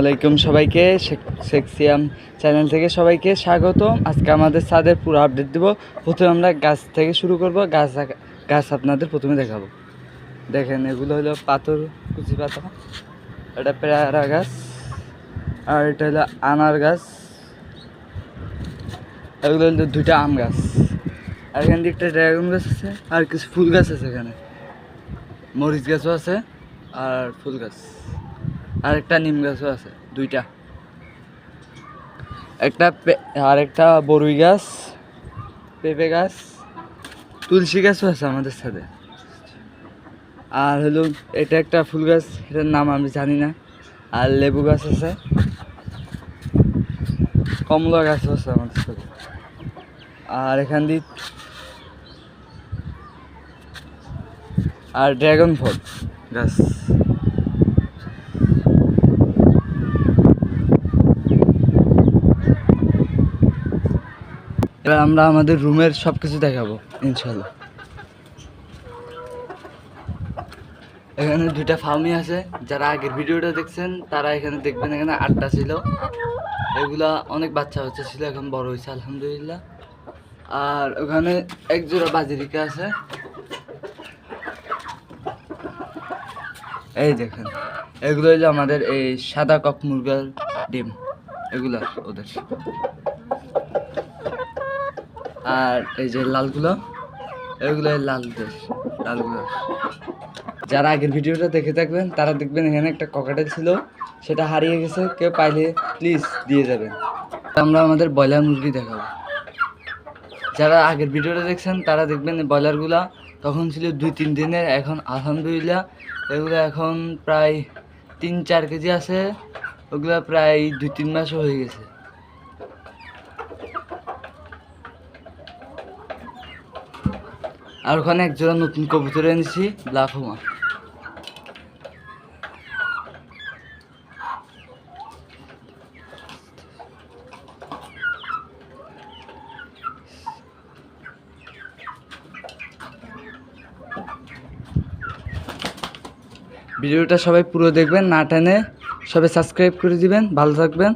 আলাইকুম সবাইকে। সেক্সিয়াম চ্যানেল থেকে সবাইকে স্বাগতম। আজকে আমাদের ছাদের পুরো আপডেট দিব। প্রথমে আমরা গাছ থেকে শুরু করব। গাছ গাছ আপনাদের প্রথমে দেখাবো। দেখেন, এগুলো হলো পাথর, কুচি পাতা এটা পেয়ারা গাছ। আর এটা হলো আনার গাছ। এগুলো হলো দুইটা আম গাছ। আর এখান দিয়ে একটা ড্রাগন গাছ আছে, আর কিছু ফুল গাছ আছে এখানে। মরিচ গাছও আছে, আর ফুল গাছ। আর একটা নিম গাছও আছে, দুইটা। একটা আর একটা বরুই গাছ, পেঁপে গাছ, তুলসী গাছও আছে আমাদের সাথে। আর হলো, এটা একটা ফুল গাছ, এটার নাম আমি জানি না। আর লেবু গাছ আছে। কমলা গাছও আছে আমাদের সাথে। আর এখান দিয়ে আর ড্রাগন ফল গাছ। এবার আমরা আমাদের রুমের সব কিছু দেখাবো ইনশাল্লাহ এখানে দুইটা ফার্মি আছে, যারা আগের ভিডিওটা দেখছেন, তারা এখানে দেখবেন এখানে আটটা ছিল। এগুলা অনেক বাচ্চা বাচ্চা ছিল, এখন বড় হয়েছে, আলহামদুলিল্লাহ। আর ওখানে এক জোড়া বাজিরিকা আছে। এই দেখেন, এগুলো হলো আমাদের এই সাদা কক মুরগার ডিম, এগুলা ওদের। আর এই যে লালগুলো, এগুলো লাল দেশ লালগুলো। যারা আগের ভিডিওটা দেখে থাকবেন, তারা দেখবেন এখানে একটা ককাটেল ছিল, সেটা হারিয়ে গেছে, কেউ পাইলে প্লিজ দিয়ে যাবেন। আমরা আমাদের ব্রয়লার মুরগি দেখাবো। যারা আগের ভিডিওটা দেখছেন, তারা দেখবেন ব্রয়লারগুলা তখন ছিল দুই, তিন দিনের, এখন আলহামদুলিল্লাহ এগুলো এখন প্রায় তিন, চার কেজি আছে, ওগুলো প্রায় দুই, তিন মাসও হয়ে গেছে। আর ওখানে এক জোড়া নতুন কবুতর এনেছি হোমা ভিডিওটা সবাই পুরো দেখবেন, না টেনে সবাই সাবস্ক্রাইব করে দিবেন, ভালো থাকবেন।